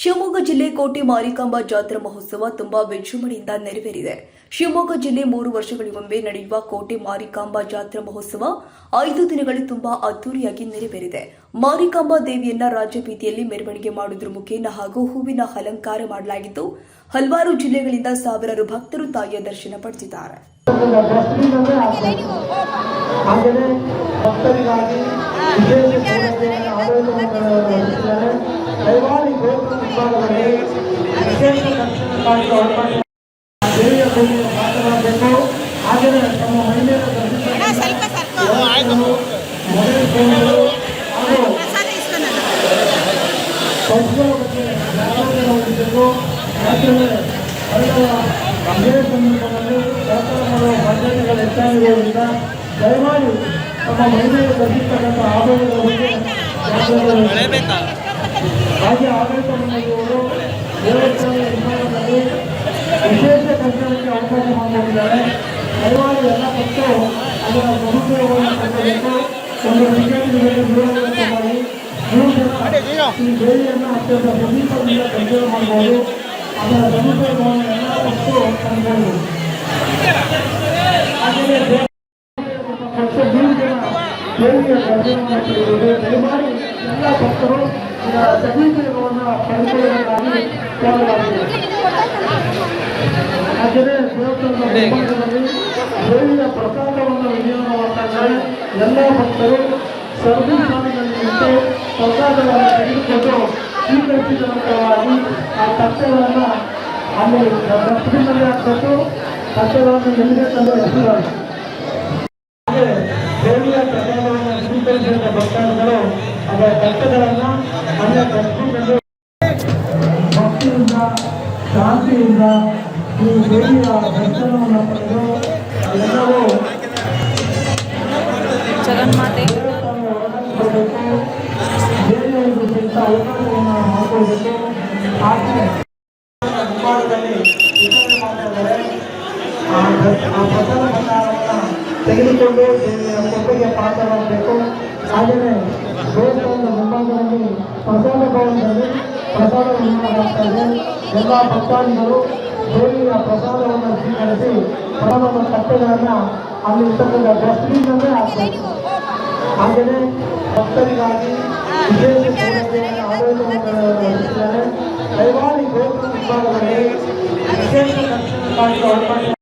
ಶಿವಮೊಗ್ಗ ಜಿಲ್ಲೆ ಕೋಟೆ ಮಾರಿಕಾಂಬಾ ಜಾತ್ರಾ ಮಹೋತ್ಸವ ತುಂಬಾ ವಿಜೃಂಭಣೆಯಿಂದ ನೆರವೇರಿದೆ. ಶಿವಮೊಗ್ಗ ಜಿಲ್ಲೆ ಮೂರು ವರ್ಷಗಳಿಗೊಮ್ಮೆ ನಡೆಯುವ ಕೋಟೆ ಮಾರಿಕಾಂಬಾ ಜಾತ್ರಾ ಮಹೋತ್ಸವ ಐದು ದಿನಗಳು ತುಂಬಾ ಅದ್ದೂರಿಯಾಗಿ ನೆರವೇರಿದೆ. ಮಾರಿಕಾಂಬಾ ದೇವಿಯನ್ನ ರಾಜ್ಯಬೀದಿಯಲ್ಲಿ ಮೆರವಣಿಗೆ ಮಾಡುವುದರ ಮುಖೇನ ಹಾಗೂ ಹೂವಿನ ಅಲಂಕಾರ ಮಾಡಲಾಗಿದ್ದು, ಹಲವಾರು ಜಿಲ್ಲೆಗಳಿಂದ ಸಾವಿರಾರು ಭಕ್ತರು ತಾಯಿಯ ದರ್ಶನ ಪಡೆದಿದ್ದಾರೆ. ಗೋಪುರ ವಿಭಾಗದಲ್ಲಿ ವಿಶೇಷ ದರ್ಶನಕ್ಕಾಗಿ ಅವಕಾಶ ದೇವಿಯ ಪೂಜೆಗೆ ಮಾತನಾಡಬೇಕು. ಹಾಗೆಯೇ ತಮ್ಮ ಮಹಿಳೆಯರ ಯಾಕೆಂದರೆ ಇದೇ ಸಂದರ್ಭದಲ್ಲಿ ಸರ್ಕಾರ ಮಾಡುವ ಹೆಚ್ಚಾಗಿರುವುದರಿಂದ ದಯಮಾಡಿ ತಮ್ಮ ಮಹಿಳೆಯರು ಧರಿಸತಕ್ಕಂಥ ಆಭರಣಗಳ ಬಗ್ಗೆ. ಹಾಗೆ ಆಡಳಿತ ಮಂಡಳಿಯವರು ದೇವಸ್ಥಾನ ನಿರ್ಮಾಣದಲ್ಲಿ ವಿಶೇಷ ದರ್ಶನಕ್ಕೆ ಅವಕಾಶ ಮಾಡಿದ್ದಾರೆ ಹಲವಾರು ಎಲ್ಲ ಪಕ್ಷ ಅದರ ಸದುಪಯೋಗವನ್ನು ಪಡೆಯಬೇಕು ಒಂದು ಮೂರು ಜನ ಈ ಅತ್ಯಂತ ಸಮೀಪದಿಂದ ಕಂಟ್ರೋಲ್ ಮಾಡಬಹುದು. ಅದರ ಸದುಪಯೋಗವನ್ನು ಎಲ್ಲ ಹಾಗೆಯೇ ದೇವ- ಮತ್ತು ಮೂರು ಜನ ದೇವಿಯ ದರ್ಶನವನ್ನು ಪಡೆಯುವುದು ದಯಮಾಡಿ ಎಲ್ಲ ಭಕ್ತರು ಇದರ ಸದುಪಯೋಗವನ್ನು ಪಡೆದುಕೊಳ್ಳಬೇಕಾಗಿ ಕೋರಲಾಗಿದೆ ಹಾಗೆಯೇ ದೇವಿಯ ಪ್ರಸಾದವನ್ನು ವಿನಿಯೋಗ ಎಲ್ಲ ಭಕ್ತರು ಸರ್ವಿ ಸ್ಥಾನದಲ್ಲಿ ನಿಂತು ಪ್ರಸಾದವನ್ನು ತೆಗೆದುಕೊಂಡು ಸ್ವೀಕರಿಸಿದಂತವಾಗಿ ಆ ತಟ್ಟೆಗಳನ್ನು ಅಲ್ಲಿ ಡಸ್ಟ್ಬಿನ್ನಲ್ಲಿ ಹಾಕಬೇಕು ತಟ್ಟೆಗಳನ್ನು ಎಲ್ಲಿಗೆ ತಂದು ಹಾಗೆ ದೇವಿಯ ಪ್ರಸಾದವನ್ನು ಸ್ವೀಕರಿಸಿದ ಭಕ್ತಾದಿಗಳು ಅದರ ಅಲ್ಲೇ ಡಸ್ಟ್ಬಿನ್ನಲ್ಲಿ ಭಕ್ತಿಯಿಂದ ಶಾಂತಿಯಿಂದ ಈ ದೇವಿಯ ದರ್ಶನವನ್ನು ಪಡೆದು ಎಲ್ಲವೂ ಜಗನ್ಮಾತೆ. ಸಿಕ್ಕ ಅವಕಾಶವನ್ನು ಮಾಡಿಕೊಳ್ಬೇಕು ಹಾಗೆ ಮುಂಭಾಗದಲ್ಲಿ ವಿತರಣೆ ಆ ದ- ಪ್ರಸಾದ ಭಂಡಾರವನ್ನು ತೆಗೆದುಕೊಂಡು ದೇವಿಯ ಕೊಪ್ಪೆಗೆ ಪಾತ್ರರಾಗಬೇಕು ಹಾಗೆಯೇ ಭವನದಲ್ಲಿ ಪ್ರಸಾದ ಮಾಡಲಾಗ್ತಾ ಇದೆ. ಎಲ್ಲ ಭಕ್ತಾದಿಗಳು ದೇವಿಯ ಪ್ರಸಾದವನ್ನು ಸ್ವೀಕರಿಸಿ ಪ್ರಸಾದದ ತಟ್ಟೆಗಳನ್ನು ಅಲ್ಲಿ ಇರ್ತಕ್ಕಂಥ ಡಸ್ಟ್ಬಿನ್ನಲ್ಲೇ ಹಾಕಬೇಕು ಹಾಗೆಯೇ ಭಕ್ತರಿಗಾಗಿ ವಿಶೇಷ ಸೌಲಭ್ಯವನ್ನು ಆಡಳಿತವನ್ನು ನಡೆಸಿದ್ದಾರೆ ವಿಭಾಗದಲ್ಲಿ ವಿಶೇಷ